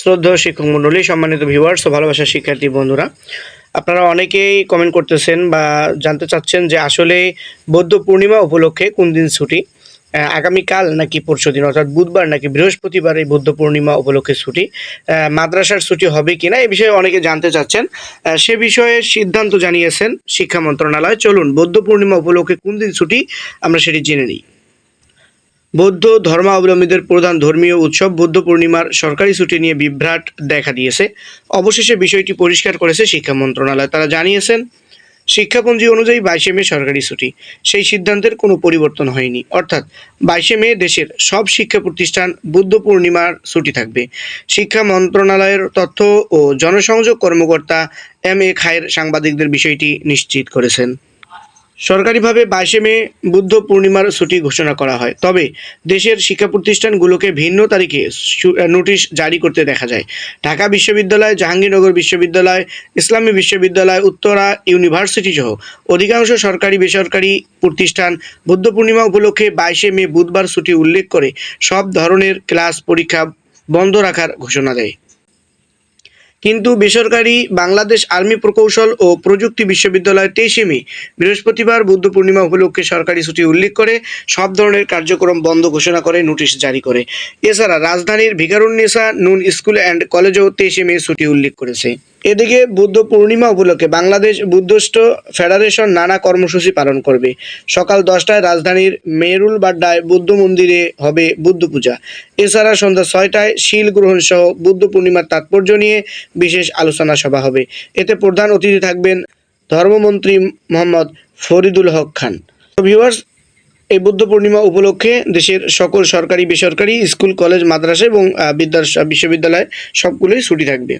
শ্রদ্ধেয় শিক্ষক মণ্ডলী সম্মানিত ভিউয়ার্স ও ভালোবাসার শিক্ষার্থী বন্ধুরা, আপনারা অনেকেই কমেন্ট করতেছেন বা জানতে চাচ্ছেন যে আসলে বৌদ্ধ পূর্ণিমা উপলক্ষে কোন দিন ছুটি? আগামীকাল নাকি পরশু দিন, অর্থাৎ বুধবার নাকি বৃহস্পতিবার এই বৌদ্ধ পূর্ণিমা উপলক্ষে ছুটি? মাদ্রাসার ছুটি হবে কি না এ বিষয়ে অনেকে জানতে চাচ্ছেন। সে বিষয়ে সিদ্ধান্ত জানিয়েছেন শিক্ষা মন্ত্রণালয়। চলুন, বৌদ্ধ পূর্ণিমা উপলক্ষে কোন দিন ছুটি আমরা সেটি জেনে নিই। বৌদ্ধ ধর্মাবলম্বীদের প্রধান ধর্মীয় উৎসব বুদ্ধ পূর্ণিমার সরকারি ছুটি নিয়ে বিভ্রাট দেখা দিয়েছে। অবশেষে বিষয়টি পরিষ্কার করেছে শিক্ষা মন্ত্রণালয়। তারা জানিয়েছেন, শিক্ষাপঞ্জি অনুযায়ী বাইশে মে সরকারি ছুটি। সেই সিদ্ধান্তের কোনো পরিবর্তন হয়নি। অর্থাৎ বাইশে মে দেশের সব শিক্ষা প্রতিষ্ঠান বুদ্ধ পূর্ণিমার ছুটি থাকবে। শিক্ষা মন্ত্রণালয়ের তথ্য ও জনসংযোগ কর্মকর্তা এম এ খায়ের সাংবাদিকদের বিষয়টি নিশ্চিত করেছেন। সরকারিভাবে বাইশে মে বুদ্ধ পূর্ণিমার ছুটি ঘোষণা করা হয়। তবে দেশের শিক্ষা প্রতিষ্ঠানগুলোকে ভিন্ন তারিখে নোটিশ জারি করতে দেখা যায়। ঢাকা বিশ্ববিদ্যালয়, জাহাঙ্গীরনগর বিশ্ববিদ্যালয়, ইসলামী বিশ্ববিদ্যালয়, উত্তরা ইউনিভার্সিটি সহ অধিকাংশ সরকারি বেসরকারি প্রতিষ্ঠান বুদ্ধ পূর্ণিমা উপলক্ষে বাইশে মে বুধবার ছুটি উল্লেখ করে সব ধরনের ক্লাস পরীক্ষা বন্ধ রাখার ঘোষণা দেয়। কিন্তু বেসরকারি বাংলাদেশ আর্মি প্রকৌশল ও প্রযুক্তি বিশ্ববিদ্যালয় তেইশে মে বৃহস্পতিবার বুদ্ধ পূর্ণিমা উপলক্ষে সরকারি ছুটি উল্লেখ করে সব ধরনের কার্যক্রম বন্ধ ঘোষণা করে, নোটিশ জারি করে। এছাড়া রাজধানীর ভিকারুন্নেসা নুন স্কুল অ্যান্ড কলেজেও তেইশে মে ছুটি উল্লেখ করেছে। এদিকে বুদ্ধ পূর্ণিমা উপলক্ষে বাংলাদেশ বুদ্ধস্ট ফেডারেশন নানা কর্মসূচি পালন করবে। সকাল দশটায় রাজধানীর মেরুল বাড্ডায় বুদ্ধ মন্দিরে হবে বুদ্ধ পূজা। এছাড়া সন্ধ্যা ছয়টায় শিল গ্রহণ সহ বুদ্ধ পূর্ণিমার তাৎপর্য নিয়ে বিশেষ আলোচনা সভা হবে। এতে প্রধান অতিথি থাকবেন ধর্মমন্ত্রী মোহাম্মদ ফরিদুল হক খান। ভিউয়ার্স এই বুদ্ধ পূর্ণিমা উপলক্ষে দেশের সকল সরকারি, বেসরকারি স্কুল, কলেজ, মাদ্রাসা এবং বিদ্যা বিশ্ববিদ্যালয় সবগুলোই ছুটি থাকবে।